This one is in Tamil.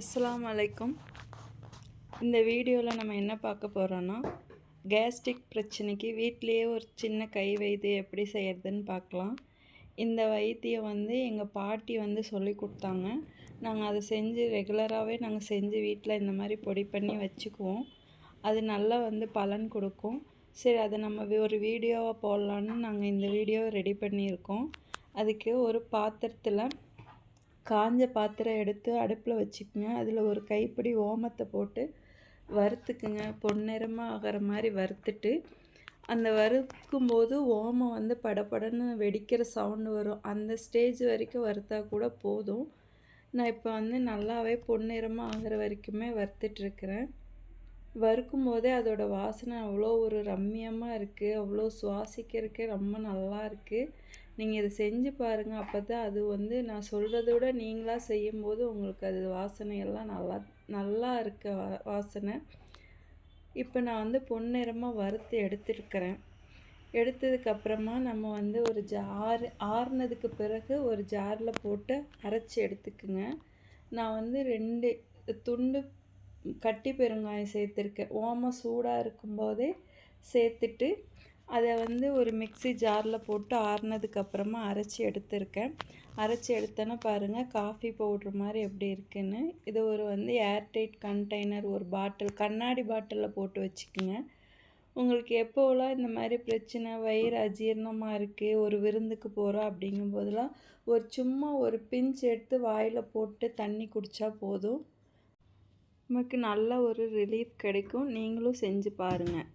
அஸ்லாம் அலைக்கும் இந்த வீடியோவில் நம்ம என்ன பார்க்க போகிறோன்னா கேஸ்ட்ரிக் பிரச்சனைக்கு வீட்டிலேயே ஒரு சின்ன கை வைத்தியம் எப்படி செய்கிறதுன்னு பார்க்கலாம். இந்த வைத்தியம் வந்து எங்கள் பாட்டி வந்து சொல்லி கொடுத்தாங்க. நாங்கள் அதை செஞ்சு ரெகுலராகவே நாங்கள் செஞ்சு வீட்டில் இந்த மாதிரி பொடி பண்ணி வச்சுக்குவோம். அது நல்லா வந்து பலன் கொடுக்கும். சரி அதை நம்ம ஒரு வீடியோவாக போடலான்னு நாங்கள் இந்த வீடியோவை ரெடி பண்ணியிருக்கோம். அதுக்கு ஒரு பாத்திரத்தில் காஞ்ச பாத்திரம் எடுத்து அடுப்பில் வச்சுக்கோங்க. அதில் ஒரு கைப்பிடி ஓமத்தை போட்டு வறுத்துக்குங்க. பொன்னிறமாக ஆகிற மாதிரி வறுத்துட்டு அந்த வறுக்கும் போது ஓமம் வந்து படபடன்னு வெடிக்கிற சவுண்டு வரும். அந்த ஸ்டேஜ் வரைக்கும் வறுத்தா கூட போதும். நான் இப்போ வந்து நல்லாவே பொன்னிறமாக ஆகிற வரைக்குமே வறுத்துட்ருக்கிறேன் வறுக்கும் போதே அதோட வாசனை அவ்வளோ ஒரு ரம்மியமாக இருக்குது அவ்வளோ சுவாசிக்கிறதுக்கே ரொம்ப நல்லா இருக்குது நீங்கள் இதை செஞ்சு பாருங்கள் அப்போ தான் அது வந்து நான் சொல்கிறத விட நீங்களாக செய்யும்போது உங்களுக்கு அது வாசனையெல்லாம் நல்லா நல்லா இருக்க வா வாசனை. இப்போ நான் வந்து பொன்னிறமாக வறுத்து எடுத்துருக்கிறேன். எடுத்ததுக்கப்புறமா நம்ம வந்து ஒரு ஜார் ஆறுனதுக்கு பிறகு ஒரு ஜாரில் போட்டு அரைச்சி எடுத்துக்குங்க. நான் வந்து ரெண்டு துண்டு கட்டி பெருங்காயம் சேர்த்துருக்கேன். ஓமம் சூடாக இருக்கும்போதே சேர்த்துட்டு அதை வந்து ஒரு மிக்ஸி ஜாரில் போட்டு ஆறுனதுக்கப்புறமா அரைச்சி எடுத்திருக்கேன். அரைச்சி எடுத்தோன்னா பாருங்கள் காஃபி பவுட்ரு மாதிரி எப்படி இருக்குன்னு. இது ஒரு வந்து ஏர்டைட் கண்டெய்னர் ஒரு பாட்டில் கண்ணாடி பாட்டிலில் போட்டு வச்சுக்கோங்க. உங்களுக்கு எப்போலாம் இந்த மாதிரி பிரச்சனை வயிறு அஜீரணமாக இருக்குது ஒரு விருந்துக்கு போகிறோம் அப்படிங்கும்போதெல்லாம் ஒரு சும்மா ஒரு பிஞ்ச் எடுத்து வாயில் போட்டு தண்ணி குடித்தா போதும். நமக்கு நல்ல ஒரு ரிலீஃப் கிடைக்கும். நீங்களும் செஞ்சு பாருங்கள்